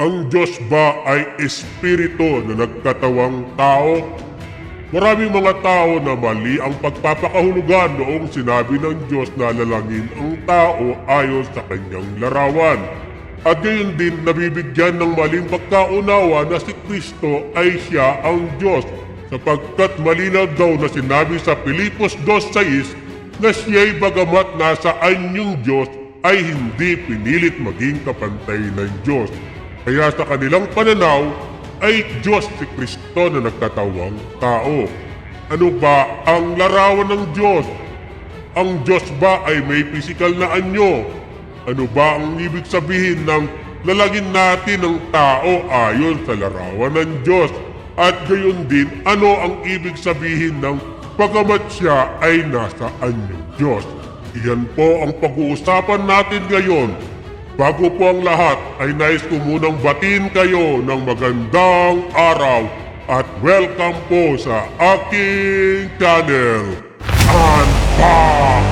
Ang Diyos ba ay espiritu na nagkatawang tao? Maraming mga tao na mali ang pagpapakahulugan noong sinabi ng Diyos na lalangin ang tao ayon sa kanyang larawan. At gayon din nabibigyan ng maling pagkaunawa na si Kristo ay siya ang Diyos sapagkat malinaw daw na sinabi sa Pilipos 2.6 na siya'y bagamat nasa anyong Diyos ay hindi pinilit maging kapantay ng Diyos. Kaya sa kanilang pananaw ay Diyos si Kristo na nagkatawang tao. Ano ba ang larawan ng Diyos? Ang Diyos ba ay may pisikal na anyo? Ano ba ang ibig sabihin ng lalagin natin ng tao ayon sa larawan ng Diyos? At gayon din, ano ang ibig sabihin ng pagamat siya ay nasa anyong Diyos? Iyan po ang pag-uusapan natin ngayon Bago po ang lahat ay nais ko munang batin kayo ng magandang araw at welcome po sa aking channel. Unpack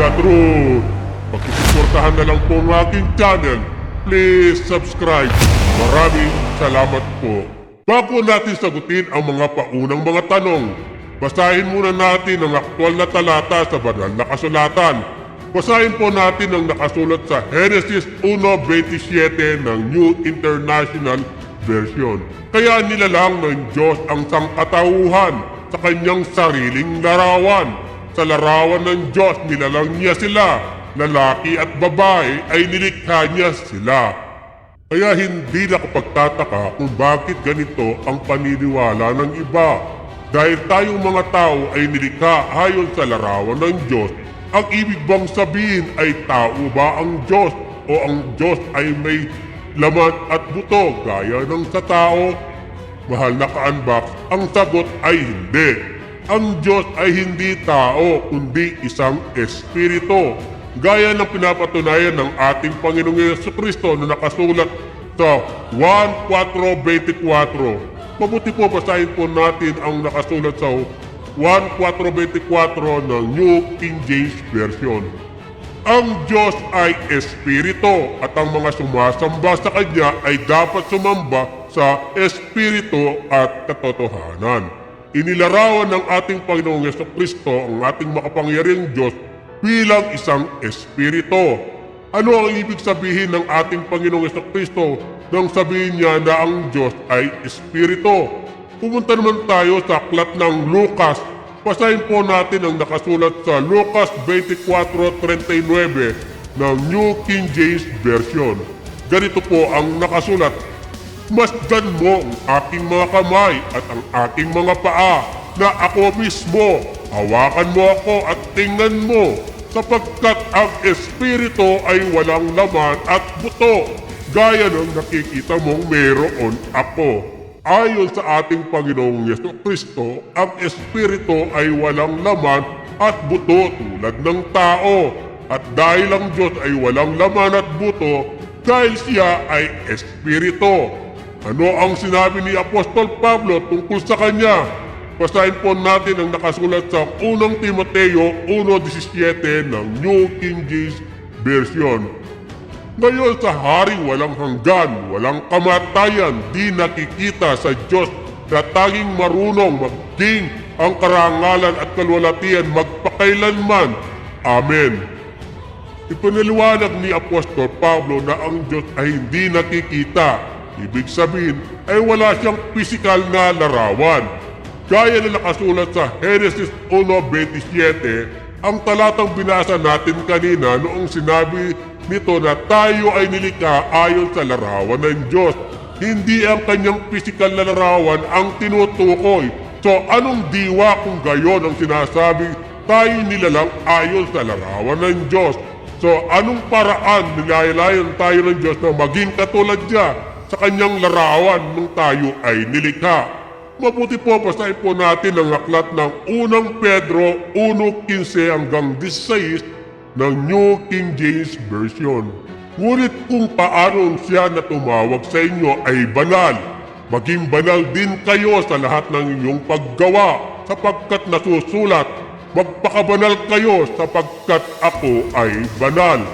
the Truth! Pagkisuportahan na lang po ang aking channel. Please subscribe. Maraming salamat po. Bago natin sagutin ang mga paunang mga tanong, basahin muna natin ang aktwal na talata sa banal na kasulatan Basahin po natin ang nakasulat sa Genesis 1.27 ng New International Version. Kaya nilalang ng Diyos ang sangkatauhan sa kanyang sariling larawan. Sa larawan ng Diyos nilalang niya sila. Lalaki at babae ay nilikha niya sila. Kaya hindi nakapagtataka kung bakit ganito ang paniniwala ng iba. Dahil tayong mga tao ay nilikha ayon sa larawan ng Diyos ang ibig bang sabihin ay tao ba ang Diyos o ang Diyos ay may laman at buto gaya ng sa tao? Mahal na ka-unbox, ang sagot ay hindi. Ang Diyos ay hindi tao kundi isang espiritu. Gaya ng pinapatunayan ng ating Panginoong Yesu Kristo na nakasulat sa 1.4.24. Mabuti po basahin po natin ang nakasulat sa 1.424 ng New King James Version. Ang Diyos ay Espiritu at ang mga sumasamba sa Kanya ay dapat sumamba sa Espiritu at katotohanan. Inilarawan ng ating Panginoong Yeso Kristo ang ating makapangyarihang Diyos bilang isang Espiritu. Ano ang ibig sabihin ng ating Panginoong Yeso Kristo nang sabihin niya na ang Diyos ay Espiritu? Pumunta naman tayo sa aklat ng Lucas. Basahin po natin ang nakasulat sa Lucas 24.39 ng New King James Version. Ganito po ang nakasulat. Masdan mo ang aking mga kamay at ang aking mga paa na ako mismo. Hawakan mo ako at tingnan mo sapagkat ang espiritu ay walang laman at buto gaya ng nakikita mong meron ako. Ayon sa ating Panginoong Yeso Kristo, ang Espiritu ay walang laman at buto tulad ng tao. At dahil ang Diyos ay walang laman at buto, dahil siya ay Espiritu. Ano ang sinabi ni Apostol Pablo tungkol sa Kanya? Basahin po natin ang nakasulat sa 1 Timoteo 1.17 ng New King James Version. Ngayon sa hari walang hanggan, walang kamatayan, di nakikita sa Diyos na tanging marunong magding ang karangalan at kalwalatian magpakailanman. Amen. Ipinaliwanag ni Apostol Pablo na ang Diyos ay hindi nakikita. Ibig sabihin ay wala siyang pisikal na larawan. Gaya na nakasulat sa Genesis 1.27, ang talatang binasa natin kanina noong sinabi nito na tayo ay nilikha ayon sa larawan ng Diyos. Hindi ang kanyang pisikal na larawan ang tinutukoy. So anong diwa kung gayon ang sinasabi tayo nilalang ayon sa larawan ng Diyos? So anong paraan nilayalayan tayo ng Diyos na maging katulad niya sa kanyang larawan nung tayo ay nilikha? Mabuti po basahin po natin ang aklat ng unang Pedro 1.15 hanggang 16 ng New King James Version. Ngunit kung paano siya na tumawag sa inyo ay banal, maging banal din kayo sa lahat ng inyong paggawa sapagkat nasusulat, magpakabanal kayo sapagkat ako ay banal.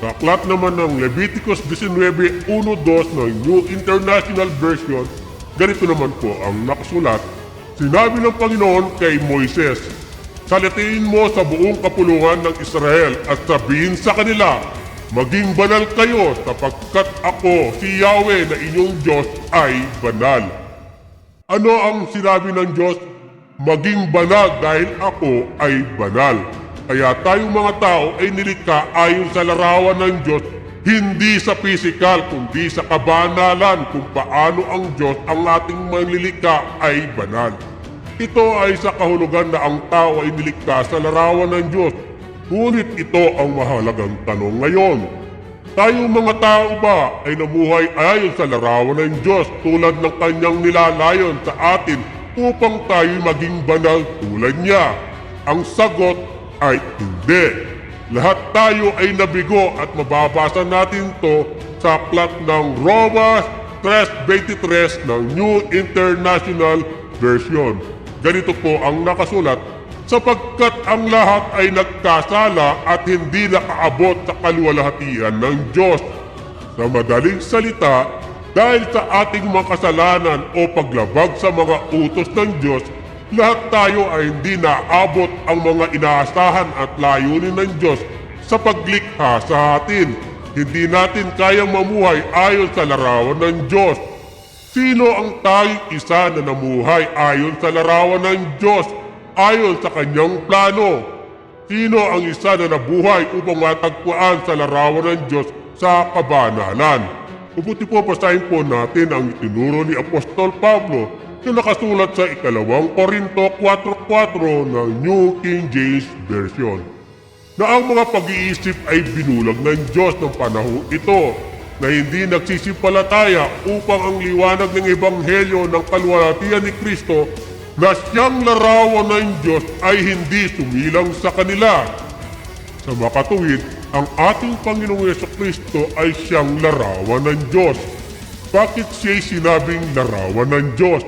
Sa naman ng Leviticus 19.1.2 ng New International Version, ganito naman po ang nakasulat. Sinabi ng Panginoon kay Moises, Salitiin mo sa buong kapulungan ng Israel at sabihin sa kanila, Maging banal kayo sapagkat ako, si Yahweh na inyong Diyos ay banal. Ano ang sinabi ng Diyos? Maging banal dahil ako ay banal. Kaya tayong mga tao ay nilikha ayon sa larawan ng Diyos, hindi sa pisikal kundi sa kabanalan kung paano ang Diyos ang ating manlilikha ay banal. Ito ay sa kahulugan na ang tao ay nilikha sa larawan ng Diyos. Ngunit ito ang mahalagang tanong ngayon. Tayong mga tao ba ay namuhay ayon sa larawan ng Diyos tulad ng kanyang nilalayon sa atin upang tayo maging banal tulad niya? Ang sagot ay hindi. Lahat tayo ay nabigo at mababasa natin to sa aklat ng Roma 3.23 ng New International Version. Ganito po ang nakasulat, sapagkat ang lahat ay nagkasala at hindi nakaabot sa kaluwalhatian ng Diyos. Sa madaling salita, dahil sa ating mga kasalanan o paglabag sa mga utos ng Diyos, lahat tayo ay hindi naabot ang mga inaasahan at layunin ng Diyos sa paglikha sa atin. Hindi natin kayang mamuhay ayon sa larawan ng Diyos. Sino ang tanging isa na namuhay ayon sa larawan ng Diyos, ayon sa kanyang plano? Sino ang isa na nabuhay upang matagpuan sa larawan ng Diyos sa kabanalan? Mabuti po basahin po natin ang itinuro ni Apostol Pablo na nakasulat sa ikalawang Korinto 4.4 ng New King James Version na ang mga pag-iisip ay binulag ng Diyos ng panahon ito na hindi nagsisipalataya upang ang liwanag ng Ebanghelyo ng kalwalatian ni Kristo na siyang larawan ng Diyos ay hindi sumilang sa kanila. Sa makatuwid, ang ating Panginoong Yeso Kristo ay siyang larawan ng Diyos. Bakit siya'y sinabing larawan ng Diyos?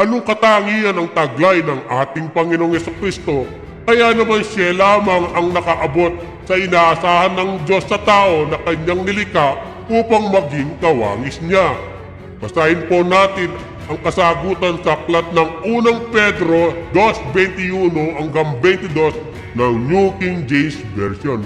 Anong katangian ang taglay ng ating Panginoong Yeso Kristo? Kaya naman siya lamang ang nakaabot sa inaasahan ng Diyos sa tao na kanyang nilikha upang maging kawangis niya. Basahin po natin ang kasagutan sa aklat ng unang Pedro 2.21 hanggang 22 ng New King James Version.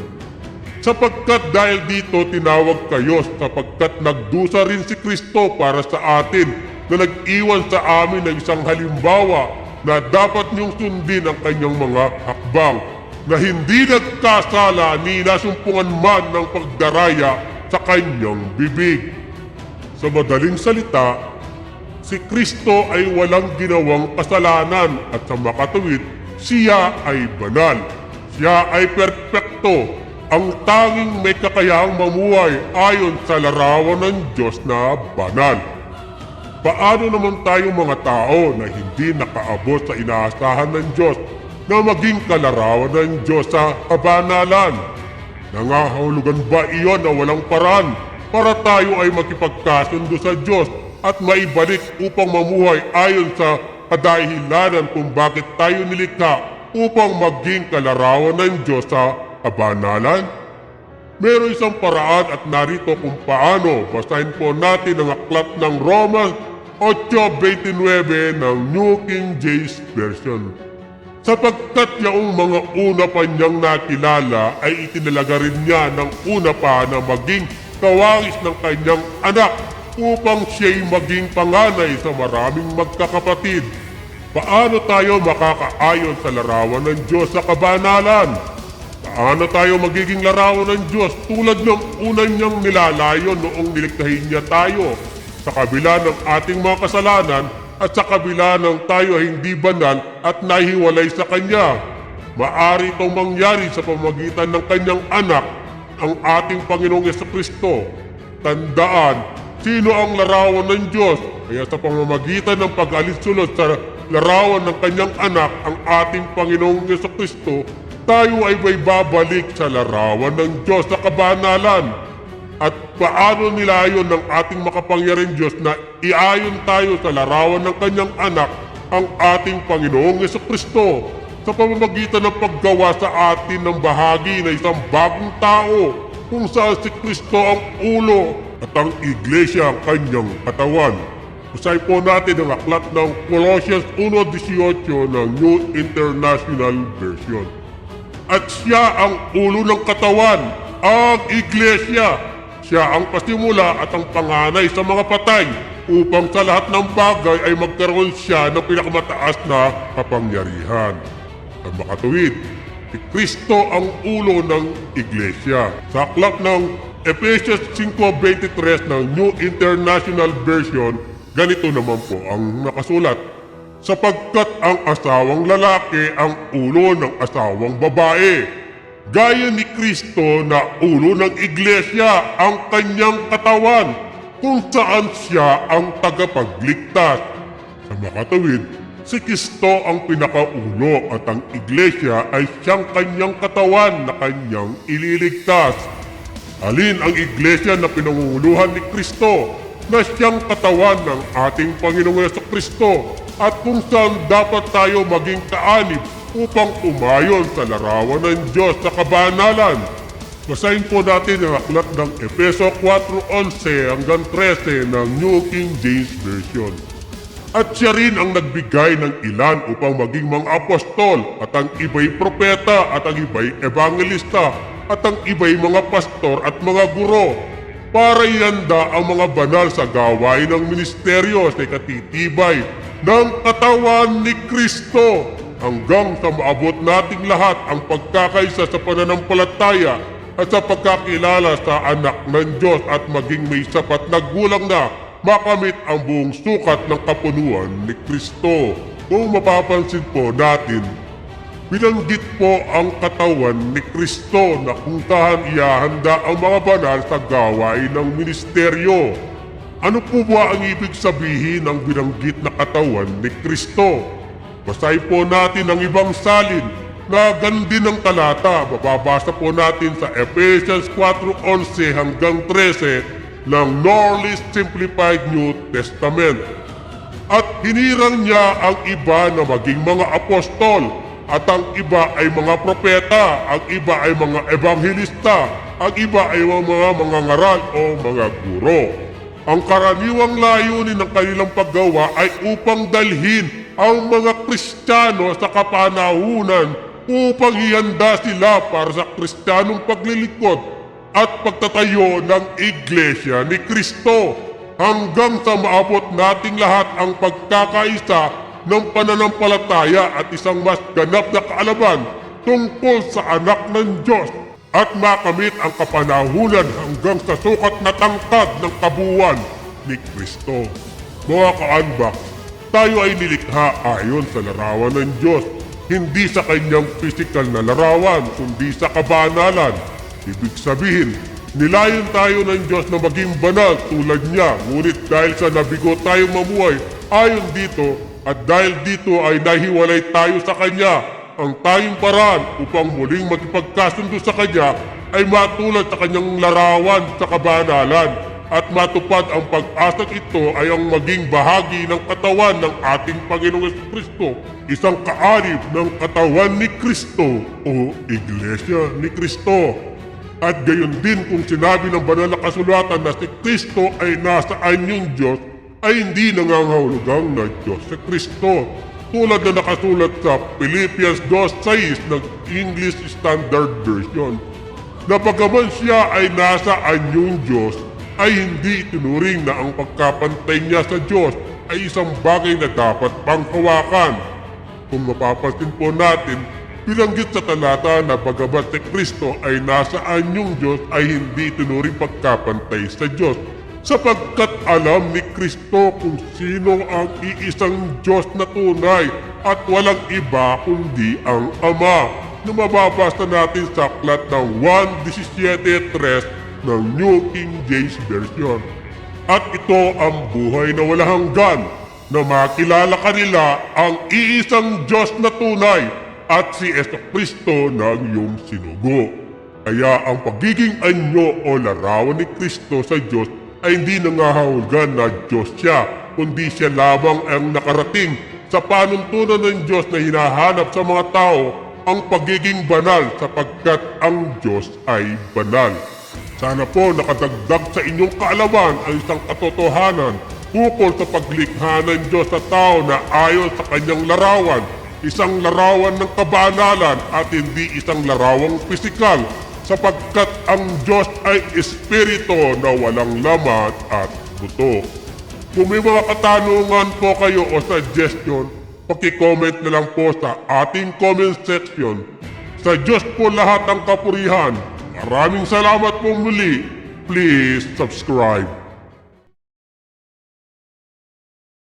Sapagkat dahil dito tinawag kayo sapagkat nagdusa rin si Kristo para sa atin na nag-iwan sa amin ng isang halimbawa na dapat niyong sundin ang kanyang mga hakbang na hindi nagkasala ni nasumpungan man ng pagdaraya sa kanyang bibig. Sa madaling salita, si Kristo ay walang ginawang kasalanan at sa makatuwid, siya ay banal. Siya ay perpekto, ang tanging may kakayahang mamuhay ayon sa larawan ng Diyos na banal. Paano naman tayong mga tao na hindi nakaabot sa inaasahan ng Diyos na maging kalarawan ng Diyos sa kabanalan? Nangahulugan ba iyon na walang paraan para tayo ay makipagkasundo sa Diyos at maibalik upang mamuhay ayon sa kadahilanan kung bakit tayo nilikha upang maging kalarawan ng Diyos sa kabanalan? Meron isang paraan at narito kung paano. Basahin po natin ang aklat ng Romans 8.29 ng New King James Version. Sapagkat yaong mga una pa niyang nakilala ay itinalaga rin niya ng una pa na maging kawangis ng kanyang anak upang siya'y maging panganay sa maraming magkakapatid. Paano tayo makakaayon sa larawan ng Diyos sa kabanalan? Paano tayo magiging larawan ng Diyos tulad ng unang niyang nilalayon noong niliktahin niya tayo? Sa kabila ng ating mga kasalanan at sa kabila ng tayo ay hindi banal at nahiwalay sa Kanya. Maari itong mangyari sa pamagitan ng Kanyang anak, ang ating Panginoong Kristo. Tandaan, sino ang larawan ng Diyos? Kaya sa pamamagitan ng pag-alinsunod sa larawan ng Kanyang anak, ang ating Panginoong Kristo, tayo ay may babalik sa larawan ng Diyos sa kabanalan. At paano nilayon ng ating makapangyarihan Diyos na iayon tayo sa larawan ng kanyang anak, ang ating Panginoong Yeso Kristo, sa pamamagitan ng paggawa sa atin ng bahagi ng isang bagong tao kung saan si Kristo ang ulo at ang iglesia ang kanyang katawan. Basahin po natin ang aklat ng Colossians 1.18 ng New International Version. At siya ang ulo ng katawan, ang iglesia. Siya ang pasimula at ang panganay sa mga patay upang sa lahat ng bagay ay magkaroon siya ng pinakamataas na kapangyarihan. Ang makatuwid, si Kristo ang ulo ng iglesia. Sa aklat ng Ephesians 5.23 ng New International Version, ganito naman po ang nakasulat. Sapagkat ang asawang lalaki ang ulo ng asawang babae. Gaya ni Kristo na ulo ng iglesia ang kanyang katawan kung saan siya ang tagapagligtas. Sa makatawid, si Kristo ang pinakaulo at ang iglesia ay siyang kanyang katawan na kanyang ililigtas. Alin ang iglesia na pinangunguluhan ni Kristo na siyang katawan ng ating Panginoong Yeso Kristo at kung saan dapat tayo maging kaanib upang umayon sa larawan ng Diyos sa kabanalan. Basahin po natin ang aklat ng Efeso 4.11 hanggang 13 ng New King James Version. At siya rin ang nagbigay ng ilan upang maging mga apostol at ang iba'y propeta at ang iba'y evangelista at ang iba'y mga pastor at mga guro para ianda ang mga banal sa gawain ng ministeryo sa ikatitibay ng katawan ni Kristo hanggang sa maabot nating lahat ang pagkakaisa sa pananampalataya at sa pagkakilala sa anak ng Diyos at maging may sapat na gulang na makamit ang buong sukat ng kapunuan ni Kristo. Kung mapapansin po natin, Binanggit po ang katawan ni Kristo na kung saan iahanda ang mga banal sa gawain ng ministeryo. Ano po ba ang ibig sabihin ng binanggit na katawan ni Kristo? Basahin po natin ang ibang salin na din ng talata. Bababasa po natin sa Ephesians 4.11 hanggang 13 ng Norley Simplified New Testament. At hinirang niya ang iba na maging mga apostol, at ang iba ay mga propeta, ang iba ay mga ebanghelista, ang iba ay mga mga ngaral o mga guro. Ang karaniwang layunin ng kanilang paggawa ay upang dalhin ang mga Kristiyano sa kapanahunan upang ihanda sila para sa Kristiyanong paglilingkod at pagtatayo ng Iglesia ni Kristo hanggang sa maabot nating lahat ang pagkakaisa ng pananampalataya at isang mas ganap na kaalaman tungkol sa anak ng Diyos at makamit ang kapanahunan hanggang sa sukat na tangkad ng kabuuan ni Kristo. Mga kaanbak, tayo ay nilikha ayon sa larawan ng Diyos, hindi sa kanyang pisikal na larawan, kundi sa kabanalan. Ibig sabihin, nilayon tayo ng Diyos na maging banal tulad niya, ngunit dahil sa nabigo tayong mamuhay ayon dito, at dahil dito ay nahiwalay tayo sa Kanya, ang tayong paraan upang muling magpagkasundo sa Kanya ay matulad sa Kanyang larawan sa kabanalan at matupad ang pag-asang ito ay ang maging bahagi ng katawan ng ating Panginoong Kristo, isang kaanib ng katawan ni Kristo o Iglesia ni Kristo. At gayon din kung sinabi ng banal na kasulatan na si Kristo ay nasa anyong Diyos, ay hindi nangangahulugang na Diyos sa Kristo. Tulad na nakasulat sa Philippians 2.6 ng English Standard Version. Na bagaman siya ay nasa anyong Diyos, ay hindi tinuring na ang pagkapantay niya sa Diyos ay isang bagay na dapat panghawakan. Kung mapapansin po natin, Binanggit sa talata na bagamat si Kristo ay nasa anyong Diyos ay hindi tinuring pagkapantay sa Diyos sapagkat alam ni Kristo kung sino ang iisang Diyos na tunay at walang iba kundi ang Ama na mababasa natin sa aklat ng 1.17.3 ng New King James Version. At ito ang buhay na walang hanggan na makilala kanila ang iisang Diyos na tunay at si Yeso Kristo na iyong sinugo. Kaya ang pagiging anyo o larawan ni Kristo sa Diyos ay hindi nangahawgan na Diyos siya, kundi siya lamang ang nakarating sa panuntunan ng Diyos na hinahanap sa mga tao ang pagiging banal sapagkat ang Diyos ay banal. Sana po nakadagdag sa inyong kaalaman ang isang katotohanan ukol sa paglikha ng Diyos sa tao na ayon sa kanyang larawan, isang larawan ng kabanalan at hindi isang larawang pisikal sapagkat ang Diyos ay espiritu na walang laman at buto. Kung may mga katanungan po kayo o suggestion, paki-comment na lang po sa ating comment section. Sa Diyos po lahat ang kapurihan. Maraming salamat po muli. Please subscribe.